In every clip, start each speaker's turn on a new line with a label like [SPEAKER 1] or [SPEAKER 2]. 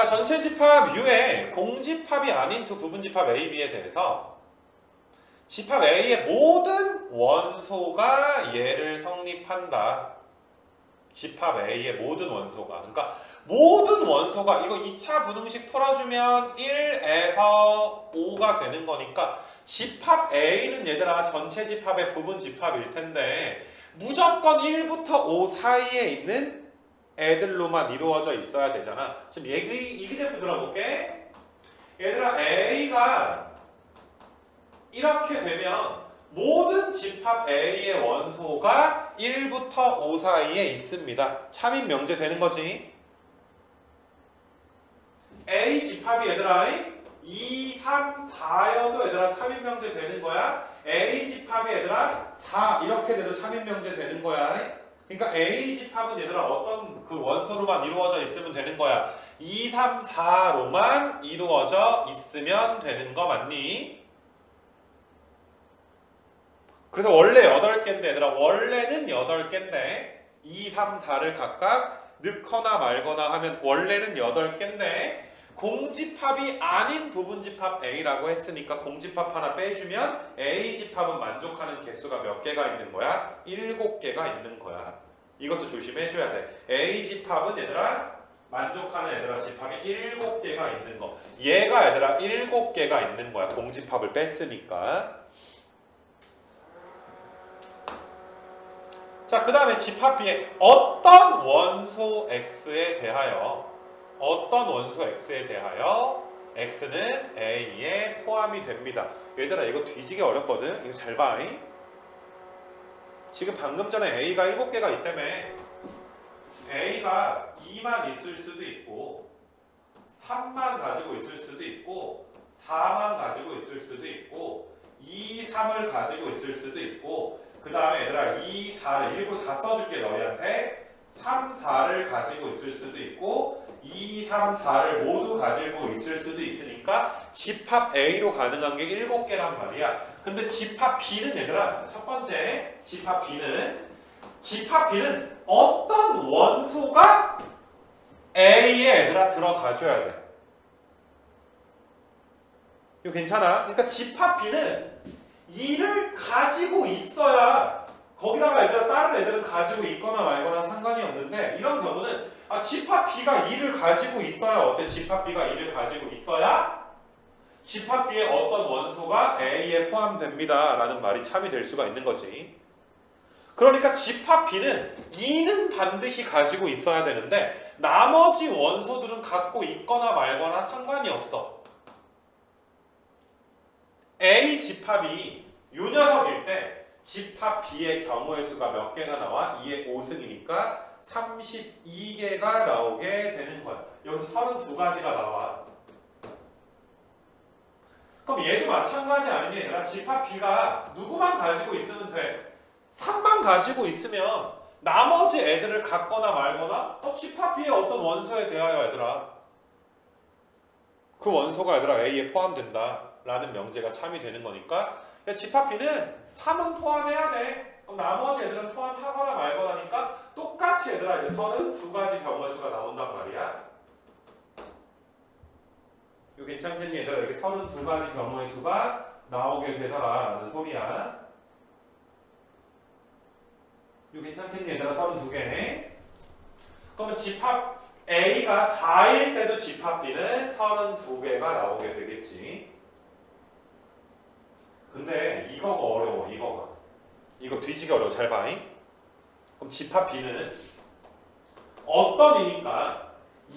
[SPEAKER 1] 자, 전체 집합 U에 공집합이 아닌 두 부분 집합 A, B에 대해서 집합 A의 모든 원소가 얘를 성립한다. 집합 A의 모든 원소가. 그러니까 모든 원소가 이거 2차 분응식 풀어주면 1에서 5가 되는 거니까 집합 A는 얘들아 전체 집합의 부분 집합일 텐데 무조건 1부터 5 사이에 있는 애들로만 이루어져 있어야 되잖아. 지금 얘기 이기제표 들어볼게. 얘들아 A가 이렇게 되면 모든 집합 A의 원소가 1부터 5 사이에 있습니다. 참인 명제 되는 거지. A 집합이 얘들아 2, 3, 4여도 얘들아 참인 명제 되는 거야. A 집합이 얘들아 4 이렇게 돼도 참인 명제 되는 거야. 그러니까 A 집합은 얘들아 어떤 그 원소로만 이루어져 있으면 되는 거야. 2, 3, 4로만 이루어져 있으면 되는 거 맞니? 그래서 원래 8개인데 얘들아 원래는 8개인데 2, 3, 4를 각각 넣거나 말거나 하면 원래는 8개인데 공집합이 아닌 부분집합 A라고 했으니까 공집합 하나 빼주면 A 집합은 만족하는 개수가 몇 개가 있는 거야? 7개가 있는 거야. 이것도 조심해줘야 돼. A 집합은 얘들아 만족하는 얘들아 집합이 7개가 있는 거. 얘가 얘들아 7개가 있는 거야. 공집합을 뺐으니까. 자, 그 다음에 집합 B에 어떤 원소 X에 대하여 어떤 원소 X에 대하여 X는 A에 포함이 됩니다. 얘들아 이거 뒤지기 어렵거든. 이거 잘 봐. 잉? 지금 방금 전에 A가 7개가 있다며 A가 2만 있을 수도 있고 3만 가지고 있을 수도 있고 4만 가지고 있을 수도 있고 2, 3을 가지고 있을 수도 있고 그 다음에 얘들아 2, 4를 일부 다 써줄게 너희한테 3, 4를 가지고 있을 수도 있고 2, 3, 4를 모두 가지고 있을 수도 있으니까 집합 A로 가능한 게 7개란 말이야. 근데 집합 B는 얘들아 첫 번째 집합 B는 집합 B는 어떤 원소가 A에 얘들아 들어가줘야 돼. 이거 괜찮아? 그러니까 집합 B는 2를 가지고 있어야 거기다가 얘들아 다른 애들은 가지고 있거나 말거나 아 집합 B가 2를 가지고 있어야 어때? 집합 B가 2를 가지고 있어야 집합 B의 어떤 원소가 A에 포함됩니다 라는 말이 참이 될 수가 있는 거지 그러니까 집합 B는 2는 반드시 가지고 있어야 되는데 나머지 원소들은 갖고 있거나 말거나 상관이 없어 A 집합이 요 녀석일 때 집합 B의 경우의 수가 몇 개가 나와? 2의 5승이니까 32개가 나오게 되는 거야. 여기서 32가지가 나와. 그럼 얘도 마찬가지 아니니? 얘들아 집합 B가 누구만 가지고 있으면 돼? 3만 가지고 있으면 나머지 애들을 갖거나 말거나 어, 집합 B의 어떤 원소에 대하여 얘들아 그 원소가 얘들아 A에 포함된다 라는 명제가 참이 되는 거니까 야, 집합 B는 3은 포함해야 돼 그럼 나머지 애들은 포함하거나 말거나니까 똑같이 얘들아 이제 32가지 경우의 수가 나온단 말이야. 이거 괜찮겠니 얘들아? 이렇게 32가지 경우의 수가 나오게 되더라 라는 소리야. 이거 괜찮겠니 얘들아? 32개네. 그러면 집합 A가 4일 때도 집합 B는 32개가 나오게 되겠지. 근데 이거가 어려워 이거가. 이거 뒤지기 어려워. 잘 봐잉 그럼 집합 B는 어떤 이니까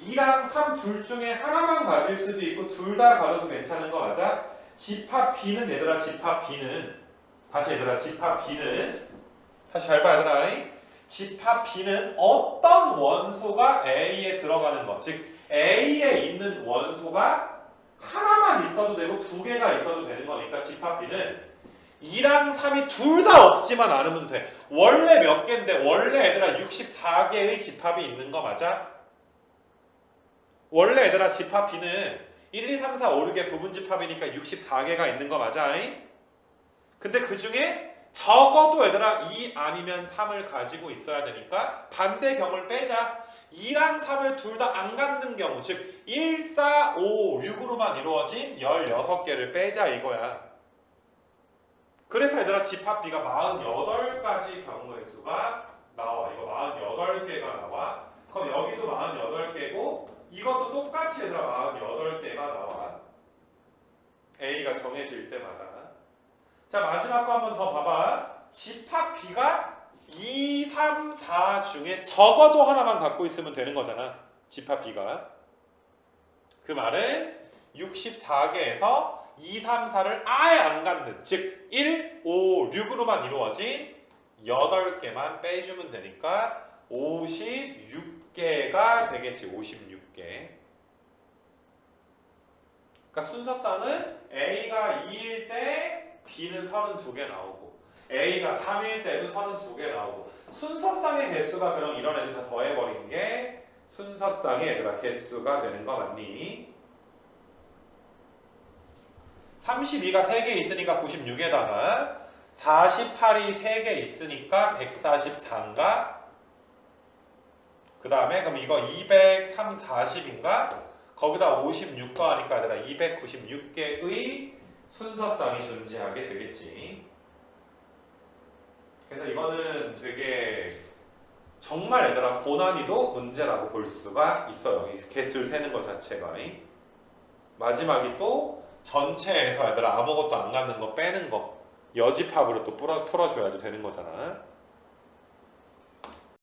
[SPEAKER 1] 2랑 3 둘 중에 하나만 가질 수도 있고 둘 다 가져도 괜찮은 거 맞아? 집합 B는 얘들아 집합 B는 다시 얘들아 집합 B는 다시 잘 봐 얘들아 집합 B는 어떤 원소가 A에 들어가는 것 즉 A에 있는 원소가 하나만 있어도 되고 두 개가 있어도 되는 거니까 집합 B는 2랑 3이 둘 다 없지만 않으면 돼. 원래 몇 개인데 원래 얘들아 64개의 집합이 있는 거 맞아? 원래 얘들아 집합 B는 1, 2, 3, 4, 5, 6개 부분 집합이니까 64개가 있는 거 맞아? 잉? 근데 그 중에 적어도 얘들아 2 아니면 3을 가지고 있어야 되니까 반대 경을 빼자. 2랑 3을 둘 다 안 갖는 경우 즉 1, 4, 5, 6으로만 이루어진 16개를 빼자 이거야. 그래서 얘들아 집합비가 48가지 경우의 수가 나와. 이거 48개가 나와. 그럼 여기도 48개고 이것도 똑같이 얘들아 48개가 나와. A가 정해질 때마다. 자 마지막 거 한 번 더 봐봐. 집합비가 2, 3, 4 중에 적어도 하나만 갖고 있으면 되는 거잖아. 집합비가. 그 말은 64개에서 2, 3, 4를 아예 안 갖는 즉 1, 5, 6으로만 이루어진 8개만 빼주면 되니까 56개가 되겠지 56개 그러니까 순서상은 A가 2일 때 B는 32개 나오고 A가 3일 때도 32개 나오고 순서상의 개수가 그럼 이런 애들 다 더해버린 게 순서상의 얘들아 개수가 되는 거 맞니? 32가 3개 있으니까 96에다가 48이 3개 있으니까 144인가? 그 다음에 그럼 이거 203, 40인가? 거기다 56 더하니까 얘들아 296개의 순서상이 존재하게 되겠지. 그래서 이거는 되게 정말 얘들아 고난이도 문제라고 볼 수가 있어요. 이 개수를 세는 것 자체가. 마지막이 또 전체에서 얘들아 아무것도 안 갖는 거 빼는 거 여집합으로 또 풀어, 풀어줘야도 되는 거잖아.